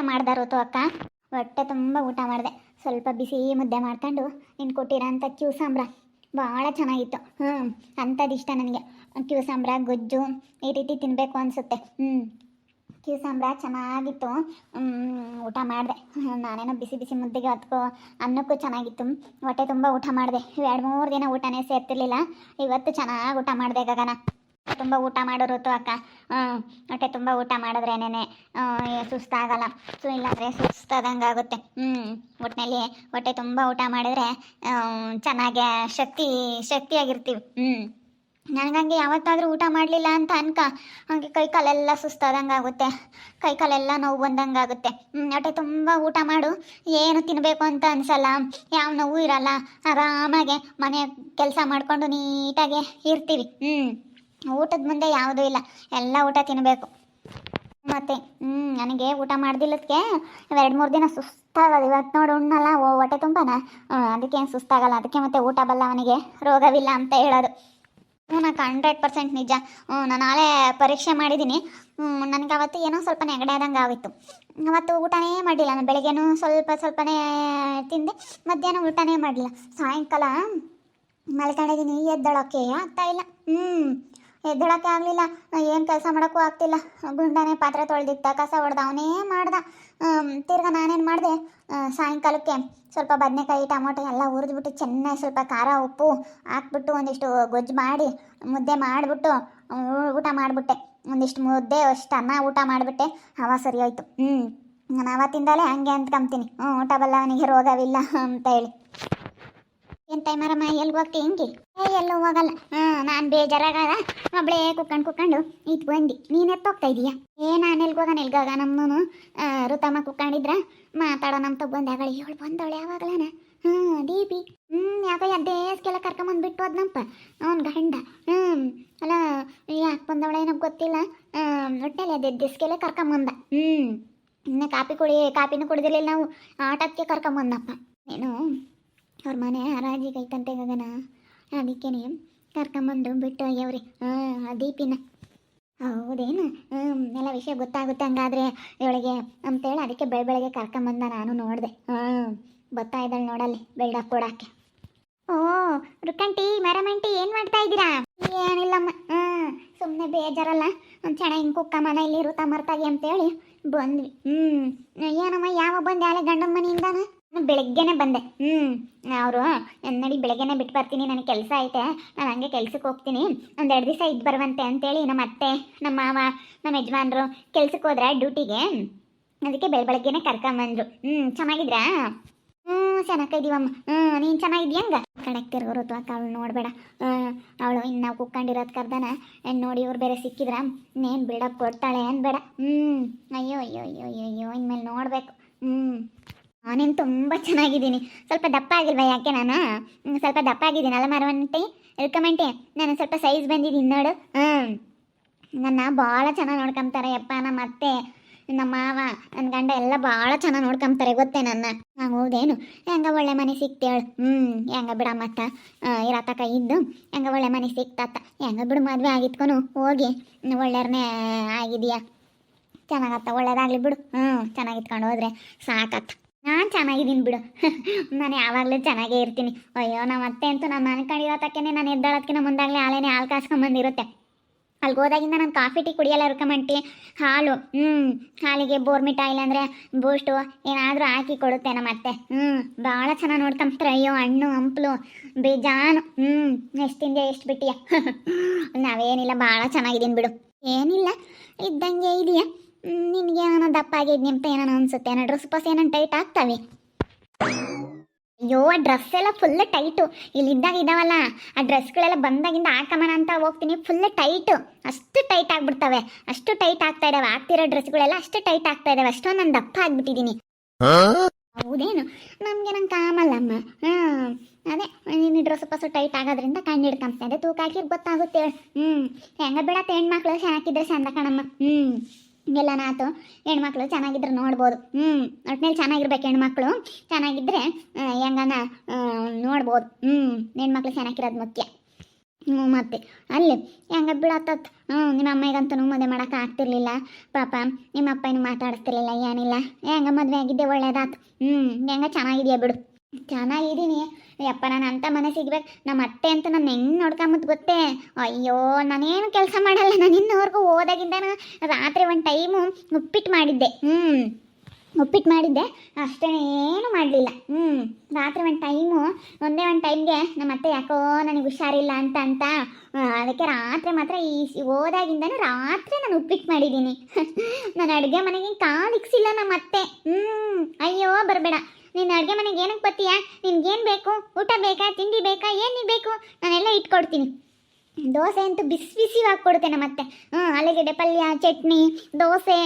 ಮಾಡ್ದಾರೋತು ಅಕ್ಕ. ಹೊಟ್ಟೆ ತುಂಬ ಊಟ ಮಾಡಿದೆ. ಸ್ವಲ್ಪ ಬಿಸಿ ಮುದ್ದೆ ಮಾಡ್ಕೊಂಡು ನೀನು ಕೊಟ್ಟಿರೋಂಥ ಕ್ಯೂ ಸಾಂಬ್ರ. ಭಾಳ ಚೆನ್ನಾಗಿತ್ತು. ಹ್ಞೂ ಅಂಥದ್ದು ಇಷ್ಟ ನನಗೆ. ಕ್ಯೂ ಸಾಂಬ್ರ, ಗೊಜ್ಜು ಈ ರೀತಿ ತಿನ್ನಬೇಕು ಅನಿಸುತ್ತೆ. ಹ್ಞೂ ಕ್ಯೂ ಸಾಂಬ್ರ ಚೆನ್ನಾಗಿತ್ತು. ಊಟ ಮಾಡಿದೆ. ನಾನೇನೋ ಬಿಸಿ ಬಿಸಿ ಮುದ್ದೆಗೆ ಹತ್ಕೋ ಅನ್ನಕ್ಕೂ ಚೆನ್ನಾಗಿತ್ತು. ಹೊಟ್ಟೆ ತುಂಬ ಊಟ ಮಾಡಿದೆ. ಎರಡು ಮೂರು ದಿನ ಊಟನೇ ಸೇರ್ತಿರ್ಲಿಲ್ಲ. ಇವತ್ತು ಚೆನ್ನಾಗಿ ಊಟ ಮಾಡಿದೆ ಗಗನ. ತುಂಬ ಊಟ ಮಾಡೋರು ಅಕ್ಕ. ಹ್ಞೂ ಹೊಟ್ಟೆ ತುಂಬ ಊಟ ಮಾಡಿದ್ರೇನೆ ಸುಸ್ತಾಗಲ್ಲ. ಸೊ ಇಲ್ಲಾಂದರೆ ಸುಸ್ತಾದಂಗೆ ಆಗುತ್ತೆ. ಹ್ಞೂ ಒಟ್ಟಿನಲ್ಲಿ ಹೊಟ್ಟೆ ತುಂಬ ಊಟ ಮಾಡಿದ್ರೆ ಚೆನ್ನಾಗೆ ಶಕ್ತಿ, ಶಕ್ತಿಯಾಗಿರ್ತೀವಿ. ಹ್ಞೂ ನನಗಂಗೆ ಯಾವತ್ತಾದರೂ ಊಟ ಮಾಡಲಿಲ್ಲ ಅಂತ ಅನ್ಕ. ಹಾಗೆ ಕೈ ಕಾಲೆಲ್ಲ ಸುಸ್ತಾದಂಗೆ ಆಗುತ್ತೆ. ಕೈ ಕಾಲೆಲ್ಲ ನೋವು ಬಂದಂಗೆ ಆಗುತ್ತೆ. ಹೊಟ್ಟೆ ತುಂಬ ಊಟ ಮಾಡು. ಏನು ತಿನ್ನಬೇಕು ಅಂತ ಅನ್ಸಲ್ಲ. ಯಾವ ನೋವು ಇರಲ್ಲ. ಆರಾಮಾಗೆ ಮನೆ ಕೆಲಸ ಮಾಡಿಕೊಂಡು ನೀಟಾಗಿ ಇರ್ತೀವಿ. ಹ್ಞೂ ಊಟದ ಮುಂದೆ ಯಾವುದೂ ಇಲ್ಲ. ಎಲ್ಲ ಊಟ ತಿನ್ನಬೇಕು ಮತ್ತೆ ಹ್ಞೂ ನನಗೆ ಊಟ ಮಾಡ್ದಿಲ್ಲದಕ್ಕೆ ಎರಡು ಮೂರು ದಿನ ಸುಸ್ತಾಗಲ್ಲ ಇವತ್ತು ನೋಡು ಉಣ್ಣಲ್ಲ, ಓ, ಹೊಟ್ಟೆ ತುಂಬಾನ? ಅದಕ್ಕೇನು ಸುಸ್ತಾಗಲ್ಲ. ಅದಕ್ಕೆ ಮತ್ತೆ ಊಟ ಬಲ್ಲ ಅವನಿಗೆ. ರೋಗವಿಲ್ಲ ಅಂತ ಹೇಳೋದು. ಹ್ಞೂ ನಾಲ್ಕು ಹಂಡ್ರೆಡ್ ಪರ್ಸೆಂಟ್ ನಿಜ. ಹ್ಞೂ ನಾನು ನಾಳೆ ಪರೀಕ್ಷೆ ಮಾಡಿದ್ದೀನಿ ನನಗೆ ಅವತ್ತು ಏನೋ ಸ್ವಲ್ಪ ನೆಗಡೆ ಆದಂಗೆ ಆಗಿತ್ತು ಅವತ್ತು ಊಟನೇ ಮಾಡಿಲ್ಲ ನಾನು ಬೆಳಗ್ಗೆನೂ ಸ್ವಲ್ಪ ಸ್ವಲ್ಪನೇ ತಿಂದೆ. ಮಧ್ಯಾಹ್ನ ಊಟನೇ ಮಾಡಿಲ್ಲ ಸಾಯಂಕಾಲ ಮಲ್ಕೊಂಡಿದ್ದೀನಿ ಎದ್ದಳಕ್ಕೆ ಆಗ್ತಾ ಇಲ್ಲ. ಹ್ಞೂ ಎದ್ದಳಕ್ಕೆ ಆಗಲಿಲ್ಲ. ಏನು ಕೆಲಸ ಮಾಡೋಕ್ಕೂ ಆಗ್ತಿಲ್ಲ. ಗುಂಡಾನೆ ಪಾತ್ರೆ ತೊಳೆದಿಟ್ಟ, ಕಸ ಹೊಡೆದ ಅವನೇ ಮಾಡ್ದ ತಿರ್ಗ ನಾನೇನು ಮಾಡಿದೆ? ಸಾಯಂಕಾಲಕ್ಕೆ ಸ್ವಲ್ಪ ಬದನೆಕಾಯಿ, ಟೊಮೊಟೊ ಎಲ್ಲ ಹುರಿದ್ಬಿಟ್ಟು ಚೆನ್ನಾಗಿ ಸ್ವಲ್ಪ ಖಾರ, ಉಪ್ಪು ಹಾಕ್ಬಿಟ್ಟು ಒಂದಿಷ್ಟು ಗೊಜ್ಜು ಮಾಡಿ, ಮುದ್ದೆ ಮಾಡಿಬಿಟ್ಟು ಊಟ ಮಾಡಿಬಿಟ್ಟೆ. ಒಂದಿಷ್ಟು ಮುದ್ದೆ, ಅಷ್ಟು ಅನ್ನ ಊಟ ಮಾಡಿಬಿಟ್ಟೆ. ಹವ ಸರಿ ಹೋಯ್ತು ಹ್ಞೂ ನಾನು ಅವತ್ತಿಂದಲೇ ಹಂಗೆ ಅಂದ್ಕೊಂತೀನಿ ಹ್ಞೂ ಊಟ ಬಲ್ಲ, ಅವನಿಗೆ ರೋಗವಿಲ್ಲ ಅಂತ ಹೇಳಿ. ಏನು ಟೈಮರಮ್ಮ ಎಲ್ಲಿ ಹೋಗ್ತಿ ಹಿಂಗೆ? ಏ, ಎಲ್ಲೂ ಹೋಗಲ್ಲ. ಹಾಂ, ನಾನು ಬೇಜಾರಾಗದ. ಒಬ್ಳೇ ಕುಕ್ಕಂಡು ಕುಕ್ಕಂಡು ಇತ್ತು ಬಂದಿ. ನೀನು ಎತ್ತೋಗ್ತಾ ಇದೀಯಾ? ಏ, ನಾನು ಎಲ್ಗೆ ಹೋಗಣ ಎಲ್ಗಾಗ ನಮ್ಮನು. ಋತಮ್ಮ ಕುಕ್ಕಂಡಿದ್ರ ಮಾತಾಡೋ ನಮ್ಮ ತಗ ಬಂದ ಇವಳು ಬಂದವಳೆ ಯಾವಾಗಲನ? ಹ್ಞೂ ದೀಪಿ. ಹ್ಞೂ ಯಾಕೋ ಬಿಟ್ಟು ಕರ್ಕೊಂಬಂದ್ಬಿಟ್ಟು ಹೋದ್ನಪ್ಪ ಅವ್ನ ಗಂಡ. ಹ್ಞೂ ಅಲ್ಲ, ಯಾಕೆ ಬಂದವಳೆ ಏನೋ ಗೊತ್ತಿಲ್ಲ. ಒಟ್ಟಲ್ಲಿ ಅದೇ ದಿಸ್ಗೆಲ್ಲ ಕರ್ಕೊಂಬಂದ. ಹ್ಞೂ ಇನ್ನ ಕಾಪಿ ಕುಡಿ, ಕಾಪಿನೂ ಕುಡಿದಿರ್ಲಿಲ್ಲ ನಾವು. ಆಟಕ್ಕೆ ಕರ್ಕೊಂಬಂದಪ್ಪ. ಏನು ಅವ್ರ ಮನೆ ಹರಾಜಿಗೆ ಐತಂತೆ ಗಗನ? ಅದಕ್ಕೇನೆ ಕರ್ಕೊಂಬಂದು ಬಿಟ್ಟು ಹೋಗ್ಯವ್ರಿ ಹಾಂ ದೀಪಿನ. ಹೌದೇನು? ಹ್ಞೂ ಎಲ್ಲ ವಿಷಯ ಗೊತ್ತಾಗುತ್ತೆ ಹಂಗಾದ್ರೆ ಇವಳಿಗೆ ಅಂತೇಳಿ ಅದಕ್ಕೆ ಬೆಳ ಬೆಳಗ್ಗೆ ಕರ್ಕೊಂಬಂದ ನಾನು ನೋಡಿದೆ. ಹಾಂ ಬರ್ತಾ ಇದ್ದಾಳೆ ನೋಡಲ್ಲಿ ಬೆಳ್ಡಾ ಕೊಡಕ್ಕೆ ಓ ರುಕಂಟಿ ಮರಮಂಟಿ, ಏನು ಮಾಡ್ತಾ ಇದ್ದೀರಾ? ಏನಿಲ್ಲಮ್ಮ. ಹ್ಞೂ ಸುಮ್ಮನೆ ಬೇಜಾರಲ್ಲ. ಒಂದು ಚೆನ್ನಾಗಿ ಕುಕ್ಕ ಮನೆಯಲ್ಲಿ ಮರ್ತಾಗಿ ಅಂತೇಳಿ ಬಂದ್ವಿ. ಹ್ಞೂ ಏನಮ್ಮ ಯಾವ ಬಂದ್ಯಾಲೆ ಆಲೆ ಗಂಡನ ಮನೆಯಿಂದಾನ? ಬೆಳಗ್ಗೆನೆ ಬಂದೆ. ಹ್ಞೂ ಅವರು, ನಡಿ ಬೆಳಗ್ಗೆನೆ ಬಿಟ್ಟು ಬರ್ತೀನಿ, ನನಗೆ ಕೆಲಸ ಐತೆ, ನಾನು ಹಂಗೆ ಕೆಲ್ಸಕ್ಕೆ ಹೋಗ್ತೀನಿ ಒಂದೆರಡು ದಿವಸ ಇದ್ದು ಬರುವಂತೆ ಅಂತೇಳಿ ನಮ್ಮ ಅತ್ತೆ, ನಮ್ಮ ಮಾವ, ನಮ್ಮ ಯಜಮಾನ್ರು ಕೆಲ್ಸಕ್ಕೆ ಹೋದ್ರೆ ಡ್ಯೂಟಿಗೆ, ಅದಕ್ಕೆ ಬೆಳ ಬೆಳಗ್ಗೆನೆ ಕರ್ಕೊಂಬಂದ್ರು. ಹ್ಞೂ ಚೆನ್ನಾಗಿದ್ರಾ? ಹ್ಞೂ ಚೆನ್ನಾಗಿದ್ದೀವಮ್ಮ ಹ್ಞೂ ನೀನು ಚೆನ್ನಾಗಿದ್ಯಾ ಹಂಗ? ಕಣಕ್ ತಿರ್ಗೋರು ಅಥವಾ ಅವಳು ನೋಡಬೇಡ. ಅವಳು ಇನ್ನು ನಾವು ಕುಕ್ಕಂಡಿರೋದು ಕರ್ದನ ನೋಡಿ ಇವ್ರು ಬೇರೆ ಸಿಕ್ಕಿದ್ರ, ನೇನು ಬಿಡಕ್ಕೆ ಕೊಡ್ತಾಳೆ ಅನ್ಬೇಡ. ಬೇಡ ಹ್ಞೂ ಅಯ್ಯೋ ಅಯ್ಯೋ ಅಯ್ಯೋ ಅಯ್ಯೋ, ಇನ್ಮೇಲೆ ನೋಡಬೇಕು. ಹ್ಞೂ ನೀನು ತುಂಬ ಚೆನ್ನಾಗಿದ್ದೀನಿ. ಸ್ವಲ್ಪ ದಪ್ಪ ಆಗಿಲ್ವಾ ಯಾಕೆ ನಾನು? ಸ್ವಲ್ಪ ದಪ್ಪ ಆಗಿದ್ದೀನಿ ಅಲ್ಲ ಮರವಂಟಿ? ನಾನು ಸ್ವಲ್ಪ ಸೈಜ್ ಬಂದಿದ್ದೀನಿ ನೋಡು. ಹ್ಞೂ ನನ್ನ ಭಾಳ ಚೆನ್ನಾಗಿ ನೋಡ್ಕೊಂತಾರೆ ಯಪ್ಪ ನಮ್ಮ ಅತ್ತೆ ನಮ್ಮ ಮಾವ ನನ್ನ ಗಂಡ ಎಲ್ಲ ಭಾಳ ಚೆನ್ನಾಗಿ ನೋಡ್ಕೊಂತಾರೆ ಗೊತ್ತೇ ನನ್ನ? ನಾನು ಹೌದೇನು ಹೆಂಗ ಒಳ್ಳೆ ಮನೆ ಸಿಕ್ತೇಳು? ಹ್ಞೂ ಹೆಂಗ ಬಿಡ ಮತ್ತ ಇರತಕ್ಕ ಇದ್ದು, ಹೆಂಗ ಒಳ್ಳೆ ಮನೆ ಸಿಕ್ತಾತ? ಹೆಂಗ ಬಿಡು ಮದುವೆ ಆಗಿತ್ಕೊನು ಹೋಗಿ. ಒಳ್ಳೆಯವ್ರನ್ನೇ ಆಗಿದೆಯಾ? ಚೆನ್ನಾಗತ್ತ, ಒಳ್ಳೇದಾಗಲಿ ಬಿಡು. ಹ್ಞೂ ಚೆನ್ನಾಗಿತ್ಕೊಂಡು ಹೋದ್ರೆ ಸಾಕತ್ತ ನಾನು ಚೆನ್ನಾಗಿದ್ದೀನಿ ಬಿಡು. ನಾನು ಯಾವಾಗಲೂ ಚೆನ್ನಾಗೇ ಇರ್ತೀನಿ. ಅಯ್ಯೋ ನಮ್ಮ ಅತ್ತೆ ಅಂತೂ ನಾನು ಅನ್ಕೊಂಡಿರೋತಕ್ಕೇನೆ ನಾನು ಎದ್ದಾಳೋದಕ್ಕಿಂತ ಮುಂದಾಗಲೇ ಹಾಲೇನೆ ಹಾಲು ಕಾಸ್ಕೊಂಬಂದಿರುತ್ತೆ ಅಲ್ಲಿಗೆ ಹೋದಾಗಿಂದ ನಾನು ಕಾಫಿ, ಟೀ ಕುಡಿಯಲ್ಲ ರುಕಮಂಟಿ ಹಾಲು ಹ್ಞೂ ಹಾಲಿಗೆ ಬೋರ್ಮಿಟ ಇಲ್ಲಾಂದರೆ ಬೂಸ್ಟು ಏನಾದರೂ ಹಾಕಿ ಕೊಡುತ್ತೆ ನಮ್ಮ ಅತ್ತೆ ಹ್ಞೂ ಭಾಳ ಚೆನ್ನಾಗಿ ನೋಡ್ಕೊಂತಾರೆ ಅಯ್ಯೋ, ಹಣ್ಣು, ಹಂಪ್ಲು, ಬೇಜಾನು. ಹ್ಞೂ ಎಷ್ಟು ತಿಂದೆ ಎಷ್ಟು ಬಿಟ್ಟಿಯ? ನಾವೇನಿಲ್ಲ ಭಾಳ ಚೆನ್ನಾಗಿದ್ದೀನಿ ಬಿಡು. ಏನಿಲ್ಲ, ಇದ್ದಂಗೆ ಇದೆಯಾ. ನಿನಗೆ ಏನೋ ದಪ್ಪ ಆಗಿದೆ ಅಂತ ಏನೋ ಅನ್ಸುತ್ತೆ? ಏನೋ ಡ್ರೆಸ್ ಪಸ್ ಏನೋ ಟೈಟ್ ಆಗ್ತವೆ? ಅಯ್ಯೋ, ಆ ಡ್ರೆಸ್ ಎಲ್ಲ ಫುಲ್ ಟೈಟು ಇಲ್ಲಿದ್ದಾಗ ಇದಾವಲ್ಲ, ಆ ಡ್ರೆಸ್ಗಳೆಲ್ಲ ಬಂದಾಗಿಂದ ಹಾಕಮನ ಅಂತ ಹೋಗ್ತೀನಿ. ಫುಲ್ ಟೈಟು ಅಷ್ಟು ಟೈಟ್ ಆಗ್ಬಿಡ್ತವೆ. ಅಷ್ಟು ಟೈಟ್ ಆಗ್ತಾ ಇದಾವೆ. ಆಗ್ತಿರೋ ಡ್ರೆಸ್ಗಳೆಲ್ಲ ಅಷ್ಟು ಟೈಟ್ ಆಗ್ತಾ ಇದಾವೆ. ಅಷ್ಟೊಂದು ನಾನು ದಪ್ಪ ಆಗ್ಬಿಟ್ಟಿದ್ದೀನಿ ಹೌದೇನು? ನಮಗೆ ನಂಗೆ ಕಾಮಲ್ಲಮ್ಮ. ಹಾಂ, ಅದೇ ನೀನು ಡ್ರೆಸ್ ಪಸು ಟೈಟ್ ಆಗೋದ್ರಿಂದ ಕಣ್ಣು ಹಿಡ್ಕೊಂತ ಇದೆ ತೂಕ ಹಾಕಿರ್ ಗೊತ್ತಾಗುತ್ತೆ. ಹ್ಞೂ ಹೆಂಗ ಬಿಡತ್ತೆ ಹೆಣ್ಮಕ್ಳು? ಚೆನ್ನಾಗಿದ್ರೆ ಚಂದ ಕಣಮ್ಮ. ಹ್ಞೂ ಎಲ್ಲ ನಾತು ಹೆಣ್ಮಕ್ಳು ಚೆನ್ನಾಗಿದ್ರೆ ನೋಡ್ಬೋದು. ಹ್ಞೂ ಒಟ್ನಲ್ಲಿ ಚೆನ್ನಾಗಿರ್ಬೇಕು ಹೆಣ್ಮಕ್ಳು. ಚೆನ್ನಾಗಿದ್ರೆ ಆ, ಹೆಂಗನ ನೋಡ್ಬೋದು. ಹ್ಞೂ ಹೆಣ್ಮಕ್ಳು ಚೆನ್ನಾಗಿರೋದು ಮುಖ್ಯ. ಹ್ಞೂ ಮತ್ತೆ ಅಲ್ಲಿ ಹೆಂಗ ಬಿಡತ್ತತ್ ಹ್ಞೂ ನಿಮ್ಮ ಅಮ್ಮಗಂತೂ ಮದುವೆ ಮಾಡೋಕೆ ಆಗ್ತಿರ್ಲಿಲ್ಲ. ಪಾಪ ನಿಮ್ಮ ಅಪ್ಪ ಏನು ಮಾತಾಡಿಸ್ತಿರ್ಲಿಲ್ಲ ಏನಿಲ್ಲ. ಹೆಂಗ ಮದುವೆ ಆಗಿದ್ದೆ ಒಳ್ಳೇದಾತು. ಹ್ಞೂ ಹೆಂಗ ಚೆನ್ನಾಗಿದೆಯಾ ಬಿಡು. ಚೆನ್ನಾಗಿದ್ದೀನಿ. ಯಪ್ಪ, ನಾನು ಅಂತ ಮನೆ ಸಿಗ್ಬೇಕು ನಮ್ಮ ಅತ್ತೆ ಅಂತ ನನ್ನ ಹೆಂಗೆ ನೋಡ್ಕೊಂಬುದು ಗೊತ್ತೇ? ಅಯ್ಯೋ, ನಾನೇನು ಕೆಲಸ ಮಾಡಲ್ಲ. ನಾನು ಇನ್ನೂವರೆಗೂ ಹೋದಾಗಿಂದ ರಾತ್ರಿ ಒಂದು ಟೈಮು ಉಪ್ಪಿಟ್ಟು ಮಾಡಿದ್ದೆ. ಹ್ಞೂ ಉಪ್ಪಿಟ್ಟು ಮಾಡಿದ್ದೆ. ಅಷ್ಟೇ ಏನು ಮಾಡಲಿಲ್ಲ. ಹ್ಞೂ ರಾತ್ರಿ ಒಂದು ಟೈಮು ಒಂದೇ ಒಂದು ಟೈಮ್ಗೆ ನಮ್ಮ ಅತ್ತೆ ಯಾಕೋ ನನಗೆ ಹುಷಾರಿಲ್ಲ ಅಂತ ಅಂತ. ಅದಕ್ಕೆ ರಾತ್ರಿ ಮಾತ್ರ ಈ ಹೋದಾಗಿಂದನೂ ರಾತ್ರಿ ನಾನು ಉಪ್ಪಿಟ್ಟು ಮಾಡಿದ್ದೀನಿ. ನಾನು ಅಡುಗೆ ಮನೆಗೆ ಕಾಲಿಕ್ಸಿಲ್ಲ ನಮ್ಮ ಅತ್ತೆ. ಹ್ಞೂ ಅಯ್ಯೋ, ಬರಬೇಡ. ನೀನು ಅಡುಗೆ ಮನೆಗೆ ಏನಕ್ಕೆ ಬತ್ತೀಯಾ ನಿನ್ಗೇನು ಬೇಕು? ಊಟ ಬೇಕಾ? ತಿಂಡಿ ಬೇಕಾ? ಏನು ಬೇಕು? ನಾನೆಲ್ಲ ಇಟ್ಕೊಡ್ತೀನಿ. ದೋಸೆ ಅಂತೂ ಬಿಸಿ ಬಿಸಿ ಕೊಡುತ್ತೆ ನಮ್ಮತ್ತೆ ಹ್ಞೂ ಆಲೂಗಡ್ಡೆ ಪಲ್ಯ, ಚಟ್ನಿ, ದೋಸೆ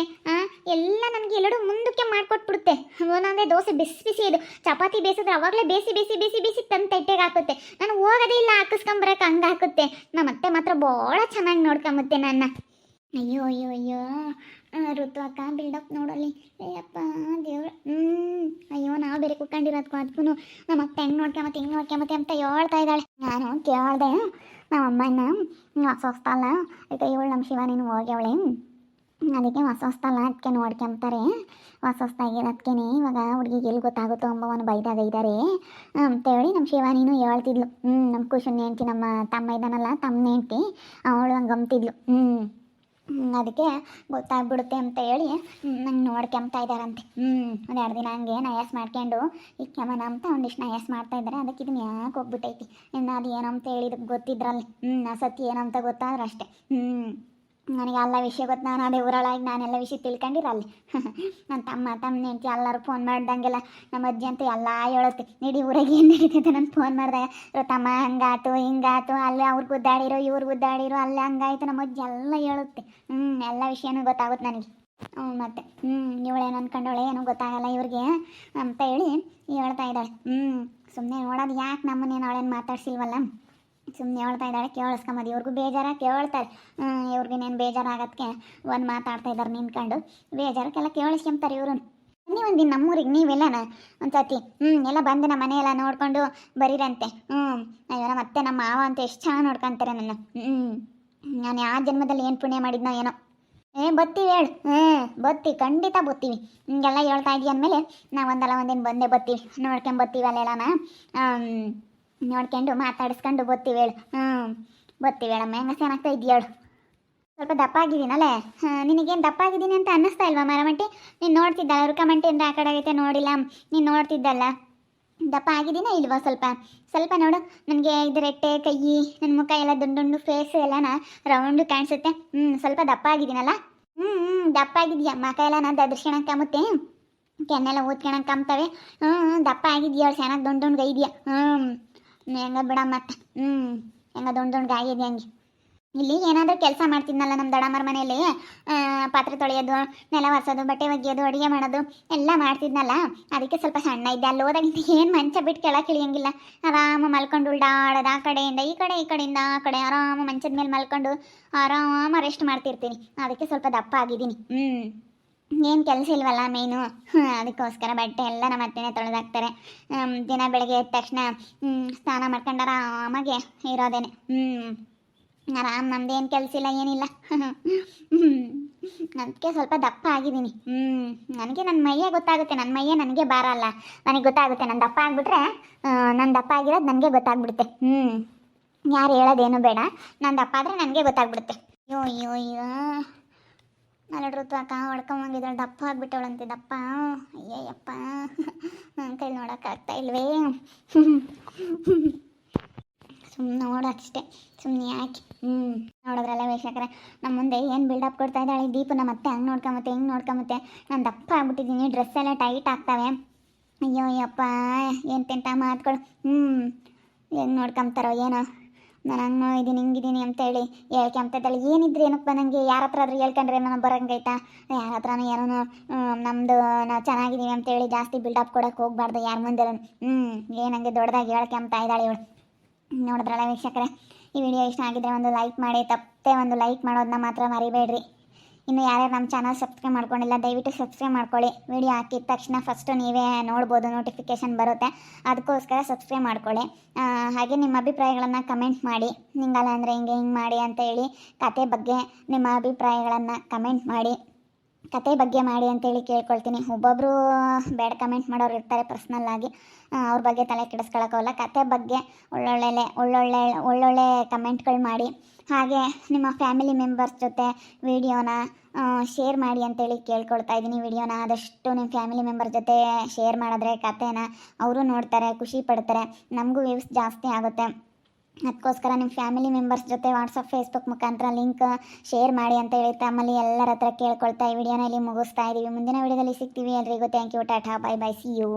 ಎಲ್ಲ ನನಗೆ ಎಲ್ಲರೂ ಮುಂದಕ್ಕೆ ಮಾಡಿಕೊಟ್ಬಿಡುತ್ತೆ. ಒಂದೊಂದೇ ದೋಸೆ ಬಿಸಿ ಬಿಸಿ ಇದು. ಚಪಾತಿ ಬೇಯಿಸಿದ್ರೆ ಅವಾಗಲೇ ಬೇಸಿ ಬೇಸಿ ಬೇಸಿ ಬೇಸಿ ತಂದು ತಟ್ಟೆಗೆ ಹಾಕುತ್ತೆ. ನಾನು ಹೋಗೋದೇ ಇಲ್ಲ ಹಾಕಿಸ್ಕೊಂಬರಕ್ಕೆ ಹಂಗೆ ಹಾಕುತ್ತೆ. ನಮ್ಮ ಅತ್ತೆ ಮಾತ್ರ ಭಾಳ ಚೆನ್ನಾಗಿ ನೋಡ್ಕೊಂಬತ್ತೆ ನನ್ನ. ಅಯ್ಯೋ ಅಯ್ಯೋ ಅಯ್ಯೋ. ಋತು ಅಕ್ಕ ಬಿಲ್ಡಪ್ ನೋಡಲಿ ಅಯ್ಯಪ್ಪ ದೇವ್ರ. ಹ್ಞೂ ಅಯ್ಯೋ, ನಾವು ಬೇರೆ ಕುತ್ಕೊಂಡಿರೋದಕ್ಕೂ ಅದಕ್ಕೂ ನಮ್ಮ ಅತ್ತೆ ಹೆಂಗೆ ನೋಡ್ಕೊಂಬತ್ತೆ ಹಿಂಗೆ ನೋಡ್ಕೊಂಬತ್ತೆ ಅಂತ ಹೇಳ್ತಾ ಇದ್ದಾಳೆ. ನಾನು ಕೇಳಿದೆ. ನಮ್ಮ ಅಮ್ಮನ ಹೊಸ ಹೊಸ್ತಲ್ಲ ಅದಕ್ಕೆ ಇವಳು ನಮ್ಮ ಶಿವ, ನೀನು ಹೋಗ್ಯವಳೆ ಅದಕ್ಕೆ ಹೊಸ ಹೊಸ್ತಲ್ಲ ಅದಕ್ಕೆ ನೋಡ್ಕೊಂತಾರೆ ಹೊಸ ಹೊಸ್ತಾಗಿರೋದಕ್ಕೆ ಇವಾಗ ಹುಡುಗಿಗೆ ಎಲ್ಲಿ ಗೊತ್ತಾಗುತ್ತೋ ಅಂಬವನು ಬೈದಾಗ ಇದ್ದಾರೆ ಅಂತೇಳಿ ನಮ್ಮ ಶಿವಾನಿನೂ ನೀನು ಹೇಳ್ತಿದ್ಲು. ಹ್ಞೂ ನಮ್ಮ ಕುಶನ್ ಹೆಂಡ್ತಿ, ನಮ್ಮ ತಮ್ಮ ಇದ್ದಾನಲ್ಲ, ತಮ್ಮ ಹೆಂಡ್ತಿ, ಅವಳು ಹಂಗೆ ಗಮ್ತಿದ್ಲು ಹ್ಞೂ ಅದಕ್ಕೆ ಗೊತ್ತಾಗ್ಬಿಡುತ್ತೆ ಅಂತ ಹೇಳಿ ನಂಗೆ ನೋಡ್ಕೊಂತ ಇದ್ದಾರಂತೆ ಹ್ಞೂ ಒಂದು ಎರಡು ದಿನ ಹಂಗೆ ನಯಾಸ್ ಮಾಡ್ಕೊಂಡು ಇಕ್ಕಮನ ಅಂತ ಒಂದಿಷ್ಟು ನಯಾಸ್ ಮಾಡ್ತಾ ಇದ್ದಾರೆ ಅದಕ್ಕೆ ಇದನ್ನ ಯಾಕೆ ಹೋಗ್ಬಿಟ್ಟೈತಿ? ಇನ್ನು ಅದು ಏನೋ ಅಂತ ಹೇಳಿದ ಗೊತ್ತಿದ್ರಲ್ಲಿ. ಹ್ಞೂ ಆ ಏನೋ ಅಂತ ಗೊತ್ತಾದ್ರೆ ಅಷ್ಟೇ. ಹ್ಞೂ ನನಗೆ ಎಲ್ಲ ವಿಷಯ ಗೊತ್ತು. ನಾನು ಅದೇ ಊರೊಳಗೆ ನಾನೆಲ್ಲ ವಿಷಯ ತಿಳ್ಕೊಂಡಿರಲ್ಲಿ. ನನ್ನ ತಮ್ಮ ತಮ್ಮ ಹೆಂಡತಿ ಎಲ್ಲರೂ ಫೋನ್ ಮಾಡ್ದಂಗೆಲ್ಲ ನಮ್ಮ ಅಜ್ಜಿ ಅಂತ ಎಲ್ಲ ಹೇಳುತ್ತೆ. ನೀಡಿ ಊರಾಗೆ ಏನು ನಡೀತೈತೆ? ನಾನು ಫೋನ್ ಮಾಡಿದಾಗ ತಮ್ಮ ಹಂಗಾತು, ಹಿಂಗಾತು, ಅಲ್ಲಿ ಅವ್ರು ಗುದ್ದಾಡಿರೋ, ಇವ್ರು ಗುದ್ದಾಡಿರೋ, ಅಲ್ಲಿ ಹಂಗಾಯ್ತು. ನಮ್ಮ ಅಜ್ಜಿ ಎಲ್ಲ ಹೇಳುತ್ತೆ. ಹ್ಞೂ ಎಲ್ಲ ವಿಷಯನೂ ಗೊತ್ತಾಗುತ್ತೆ ನನಗೆ. ಹ್ಞೂ ಮತ್ತೆ ಹ್ಞೂ ಇವಳೇನು ಕಂಡೋಳೆ ಏನೂ ಗೊತ್ತಾಗಲ್ಲ ಇವ್ರಿಗೆ ಅಂತ ಹೇಳಿ ಹೇಳ್ತಾ ಇದ್ದಾಳೆ. ಹ್ಞೂ ಸುಮ್ಮನೆ ನೋಡೋದು ಯಾಕೆ ನಮ್ಮನ್ನೇನು ಅವಳೇನು ಮಾತಾಡ್ಸಿಲ್ವಲ್ಲ? ಸುಮ್ಮನೆ ಹೇಳ್ತಾ ಇದ್ದಾಳೆ ಕೇಳಿಸ್ಕೊಂಬದು ಇವ್ರಿಗೂ ಬೇಜಾರ, ಕೇಳ್ತಾರೆ. ಇವ್ರಿಗೇನೇನು ಬೇಜಾರಾಗತ್ತೆ ಒಂದು ಮಾತಾಡ್ತಾ ಇದ್ದಾರೆ ನಿಂತ್ಕೊಂಡು. ಬೇಜಾರಕ್ಕೆಲ್ಲ ಕೇಳಿಸ್ಕೊಂತಾರೆ ಇವರು ನೀವು ಒಂದಿನ ನಮ್ಮೂರಿಗೆ, ನೀವೆಲ್ಲನ? ಒಂದ್ಸತಿ. ಹ್ಞೂ ಎಲ್ಲ ಬಂದು ನಮ್ಮ ಮನೆಯೆಲ್ಲ ನೋಡಿಕೊಂಡು ಬರೀರಂತೆ. ಹ್ಞೂ ಅಯ್ಯೋ ಮತ್ತೆ ನಮ್ಮ ಮಾವ ಅಂತ ಎಷ್ಟು ಚೆನ್ನಾಗಿ ನೋಡ್ಕೊಂತಾರೆ ನನ್ನ. ಹ್ಞೂ ನಾನು ಯಾವ ಜನ್ಮದಲ್ಲಿ ಏನು ಪುಣ್ಯ ಮಾಡಿದ್ನೋ ಏನೋ. ಏ ಬತ್ತೀವಿ ಹೇಳು. ಹ್ಞೂ ಬತ್ತಿ. ಖಂಡಿತ ಬತ್ತೀವಿ. ಹಿಂಗೆಲ್ಲ ಹೇಳ್ತಾ ಇದೀಯ ಅಂದಮೇಲೆ ನಾವು ಒಂದಲ್ಲ ಒಂದಿನ ಬಂದೇ ಬತ್ತೀವಿ. ನೋಡ್ಕೊಂಬತ್ತೀವಿ ಅಲ್ಲೆಲ್ಲನ ನೋಡ್ಕೊಂಡು ಮಾತಾಡಿಸ್ಕೊಂಡು ಬತ್ತಿವೇಳು ಹ್ಞೂ ಬತ್ತಿವೇಳಮ್ಮ ಹೆಂಗ ಚೆನ್ನಾಗ್ತಾ ಇದೆಯಾ ಸ್ವಲ್ಪ ದಪ್ಪ ಆಗಿದ್ದೀನಲ್ಲೇ ನಿನಗೇನು ದಪ್ಪ ಆಗಿದ್ದೀನಿ ಅಂತ ಅನ್ನಿಸ್ತಾ ಇಲ್ವಾ ಮರಮಟ್ಟಿ? ನೀನು ನೋಡ್ತಿದ್ದಲ್ಲ ರುಕಮಂಟಿಯಿಂದ ಆ ಕಡೆ ಆಗೈತೆ ನೋಡಿಲ್ಲ. ನೀನು ನೋಡ್ತಿದ್ದಲ್ಲ. ದಪ್ಪ ಆಗಿದ್ದೀನ ಇಲ್ವಾ ಸ್ವಲ್ಪ? ಸ್ವಲ್ಪ ನೋಡು, ನನಗೆ ಇದು ರೆಟ್ಟೆ, ಕೈ ನನ್ನ ಮುಖ ಎಲ್ಲ ದುಂಡು ಫೇಸ್ ಎಲ್ಲನ ರೌಂಡು ಕಾಣಿಸುತ್ತೆ. ಹ್ಞೂ ಸ್ವಲ್ಪ ದಪ್ಪ ಆಗಿದ್ದೀನಲ್ಲ ಹ್ಞೂ ಹ್ಞೂ ದಪ್ಪ ಆಗಿದೆಯಾ ಮಕ ಎಲ್ಲ ನಾನು ದರ್ಶನಕ್ಕೆ ಕಮ್ಮುತ್ತೆ ಕೆನ್ನೆಲ್ಲ ಊದ್ಕೊಳಕ್ಕೆ ಕಮ್ತವೆ. ಹ್ಞೂ ದಪ್ಪ ಆಗಿದೆಯಾ ಚೆನ್ನಾಗಿ ದುಂಡು ಇದೆಯಾ ಹ್ಞೂ ಹೆಂಗ ಬಿಡ ಮತ್ತೆ? ಹ್ಞೂ ಹೆಂಗ ದೊಂಡ್ ಗಾಯ ಆಗಿದೆ ಹಂಗೆ. ಇಲ್ಲಿ ಏನಾದರೂ ಕೆಲಸ ಮಾಡ್ತಿದ್ನಲ್ಲ ನಮ್ಮ ದಡಮರ ಮನೆಯಲ್ಲಿ? ಪಾತ್ರೆ ತೊಳೆಯೋದು, ನೆಲ ಒರೆಸೋದು, ಬಟ್ಟೆ ಒಗೆಯೋದು, ಅಡುಗೆ ಮಾಡೋದು, ಎಲ್ಲ ಮಾಡ್ತಿದ್ನಲ್ಲ? ಅದಕ್ಕೆ ಸ್ವಲ್ಪ ಸಣ್ಣ ಇದ್ದೆ. ಅಲ್ಲಿ ಹೋದಾಗಿಂದ ಏನು ಮಂಚ ಬಿಟ್ಟು ಕೆಳಕ್ಕೆ ಇಳಿಯಂಗಿಲ್ಲ. ಆರಾಮ ಮಲ್ಕೊಂಡು ಉಲ್ಡಾಡೋದು, ಆ ಕಡೆಯಿಂದ ಈ ಕಡೆ, ಈ ಕಡೆಯಿಂದ ಆ ಕಡೆ. ಆರಾಮ ಮಂಚದ ಮೇಲೆ ಮಲ್ಕೊಂಡು ಆರಾಮ ರೆಸ್ಟ್ ಮಾಡ್ತಿರ್ತೀನಿ. ಅದಕ್ಕೆ ಸ್ವಲ್ಪ ದಪ್ಪ ಆಗಿದ್ದೀನಿ. ಹ್ಞೂ ಏನು ಕೆಲಸ ಇಲ್ವಲ್ಲ ಮೇನು ಅದಕ್ಕೋಸ್ಕರ ಬಟ್ಟೆ ಎಲ್ಲ ನಮ್ಮ ಅತ್ತೆನೇ ತೊಳೆದಾಕ್ತಾರೆ. ದಿನ ಬೆಳಗ್ಗೆ ಎದ್ದ ತಕ್ಷಣ ಸ್ನಾನ ಮಾಡ್ಕೊಂಡು ಆರಾಮಾಗೆ ಇರೋದೇನೆ. ಹ್ಞೂ ಆರಾಮ್ ನಮ್ದೇನು ಕೆಲಸ ಇಲ್ಲ, ಏನಿಲ್ಲ. ಅದಕ್ಕೆ ಸ್ವಲ್ಪ ದಪ್ಪ ಆಗಿದ್ದೀನಿ. ಹ್ಞೂ ನನಗೆ ನನ್ನ ಮೈಯೇ ಗೊತ್ತಾಗುತ್ತೆ ನನ್ನ ಮೈಯೇ ನನಗೆ ಭಾರ ಅಲ್ಲ. ನನಗೆ ಗೊತ್ತಾಗುತ್ತೆ ನನ್ನ ದಪ್ಪ ಆಗಿಬಿಟ್ರೆ ನನ್ನ ದಪ್ಪ ಆಗಿರೋದು ನನಗೆ ಗೊತ್ತಾಗ್ಬಿಡುತ್ತೆ. ಹ್ಞೂ ಯಾರು ಹೇಳೋದೇನು ಬೇಡ. ನನ್ನ ದಪ್ಪ ಆದರೆ ನನಗೆ ಗೊತ್ತಾಗ್ಬಿಡುತ್ತೆ. ಅಯ್ಯೋ ಅಯ್ಯೋ ಅಯ್ಯೋ. ನಲ್ಲೆರಡು ಋತು ಅಕ್ಕ ಹೊಡ್ಕೊಂಬಂಗಿದ್ದಾಳೆ ದಪ್ಪ ಆಗ್ಬಿಟ್ಟವಳಂತೆ ದಪ್ಪ. ಅಯ್ಯಯ್ಯಪ್ಪ. ನನ್ನ ಕೈ ನೋಡೋಕ್ಕಾಗ್ತಾ ಇಲ್ವೇ? ಸುಮ್ಮನೆ ನೋಡೋಕ್ಕಷ್ಟೇ ಸುಮ್ಮನೆ ಯಾಕೆ? ಹ್ಞೂ ನೋಡಿದ್ರಲ್ಲ ವೀಕ್ಷಕರೇ ನಮ್ಮ ಮುಂದೆ ಏನು ಬಿಲ್ಡಪ್ ಕೊಡ್ತಾ ಇದ್ದಾಳೆ? ದೀಪು ನಮ್ಮ ಅತ್ತೆ ಹಂಗೆ ನೋಡ್ಕೊಂಬತ್ತೆ ಹಿಂಗೆ ನೋಡ್ಕೊಂಬತ್ತೆ ನಾನು ದಪ್ಪ ಆಗ್ಬಿಟ್ಟಿದ್ದೀನಿ. ಡ್ರೆಸ್ ಎಲ್ಲ ಟೈಟ್ ಆಗ್ತವೆ. ಅಯ್ಯೋ ಅಯ್ಯಪ್ಪ ಎಂತೆಂಥ ಮಾತುಗಳು ಹ್ಞೂ ಹೆಂಗೆ ನೋಡ್ಕೊಂತಾರೋ ಏನೋ. ನಾನು ಹಂಗೆ ಇದ್ದೀನಿ ಹಿಂಗಿದ್ದೀನಿ ಅಂತೇಳಿ ಹೇಳ್ಕೊಂತಿದ್ದಾಳೆ ಏನಿದ್ರೆ ಏನಕ್ಕೆ ಬಂದಂಗೆ ಯಾರ ಹತ್ರ ಆದ್ರೂ ಹೇಳ್ಕೊಂಡ್ರೆ ನಾನು ಬರಂಗೈತಾ ಯಾರ ಹತ್ರನೂ ಏನೋ ನಮ್ಮದು ನಾವು ಚೆನ್ನಾಗಿದ್ದೀವಿ ಅಂತೇಳಿ ಜಾಸ್ತಿ ಬಿಲ್ಡಪ್ ಕೊಡೋಕೆ ಹೋಗ್ಬಾರ್ದು ಯಾರ ಮುಂದೆ ಹ್ಞೂ ಏನಂಗೆ ದೊಡ್ಡದಾಗಿ ಹೇಳ್ಕೊಂತ ಇದ್ದಾಳೆ ಇವಳು. ನೋಡಿದ್ರಲ್ಲ ವೀಕ್ಷಕರೇ, ಈ ವಿಡಿಯೋ ಇಷ್ಟ ಆಗಿದ್ರೆ ಒಂದು ಲೈಕ್ ಮಾಡಿ ತಪ್ಪೇ ಒಂದು ಲೈಕ್ ಮಾಡೋದನ್ನ ಮಾತ್ರ ಮರಿಬೇಡ್ರಿ. ಇನ್ನು ಯಾರ್ಯಾರು ನಮ್ಮ ಚಾನಲ್ ಸಬ್ಸ್ಕ್ರೈಬ್ ಮಾಡ್ಕೊಂಡಿಲ್ಲ, ದಯವಿಟ್ಟು ಸಬ್ಸ್ಕ್ರೈಬ್ ಮಾಡ್ಕೊಳ್ಳಿ. ವಿಡಿಯೋ ಹಾಕಿದ ತಕ್ಷಣ ಫಸ್ಟು ನೀವೇ ನೋಡ್ಬೋದು ನೋಟಿಫಿಕೇಷನ್ ಬರುತ್ತೆ. ಅದಕ್ಕೋಸ್ಕರ ಸಬ್ಸ್ಕ್ರೈಬ್ ಮಾಡ್ಕೊಳ್ಳಿ. ಹಾಗೆ ನಿಮ್ಮ ಅಭಿಪ್ರಾಯಗಳನ್ನು ಕಮೆಂಟ್ ಮಾಡಿ. ಹಿಂಗಲ್ಲ ಅಂದರೆ ಹಿಂಗೆ ಹಿಂಗೆ ಮಾಡಿ ಅಂತ ಹೇಳಿ ಕತೆ ಬಗ್ಗೆ ನಿಮ್ಮ ಅಭಿಪ್ರಾಯಗಳನ್ನು ಕಮೆಂಟ್ ಮಾಡಿ. ಕತೆ ಬಗ್ಗೆ ಮಾಡಿ ಅಂತೇಳಿ ಕೇಳ್ಕೊಳ್ತೀನಿ. ಒಬ್ಬೊಬ್ಬರು ಬ್ಯಾಡ್ ಕಮೆಂಟ್ ಮಾಡೋರು ಇರ್ತಾರೆ ಪರ್ಸ್ನಲ್ಲಾಗಿ ಅವ್ರ ಬಗ್ಗೆ ತಲೆ ಕೆಡಿಸ್ಕೊಳಕ್ಕೋಲ್ಲ ಕತೆ ಬಗ್ಗೆ ಒಳ್ಳೊಳ್ಳೆ ಒಳ್ಳೊಳ್ಳೆ ಒಳ್ಳೊಳ್ಳೆ ಕಮೆಂಟ್ಗಳು ಮಾಡಿ. ಹಾಗೆ ನಿಮ್ಮ ಫ್ಯಾಮಿಲಿ ಮೆಂಬರ್ಸ್ ಜೊತೆ ವಿಡಿಯೋನ ಶೇರ್ ಮಾಡಿ ಅಂತೇಳಿ ಕೇಳ್ಕೊಳ್ತಾ ಇದ್ದೀನಿ. ವಿಡಿಯೋನ ಆದಷ್ಟು ನಿಮ್ಮ ಫ್ಯಾಮಿಲಿ ಮೆಂಬರ್ ಜೊತೆ ಶೇರ್ ಮಾಡಿದ್ರೆ ಕತೆನ ಅವರು ನೋಡ್ತಾರೆ, ಖುಷಿ ಪಡ್ತಾರೆ, ನಮಗೂ ವ್ಯೂಸ್ ಜಾಸ್ತಿ ಆಗುತ್ತೆ. ಅದಕ್ಕೋಸ್ಕರ ನಿಮ್ಮ ಫ್ಯಾಮಿಲಿ ಮೆಂಬರ್ಸ್ ಜೊತೆ ವಾಟ್ಸಪ್ ಫೇಸ್ಬುಕ್ ಮುಖಾಂತರ ಲಿಂಕ್ ಶೇರ್ ಮಾಡಿ ಅಂತ ಹೇಳಿ ತಮ್ಮಲ್ಲಿ ಎಲ್ಲರ ಹತ್ರ ಕೇಳ್ಕೊಳ್ತಾ ಈ ವಿಡಿಯೋನ ಇಲ್ಲಿ ಮುಗಿಸ್ತಾ ಇದ್ದೀವಿ ಮುಂದಿನ ವಿಡಿಯೋದಲ್ಲಿ ಸಿಗ್ತೀವಿ. ಎಲ್ರಿಗೂ thank you tata bye bye see you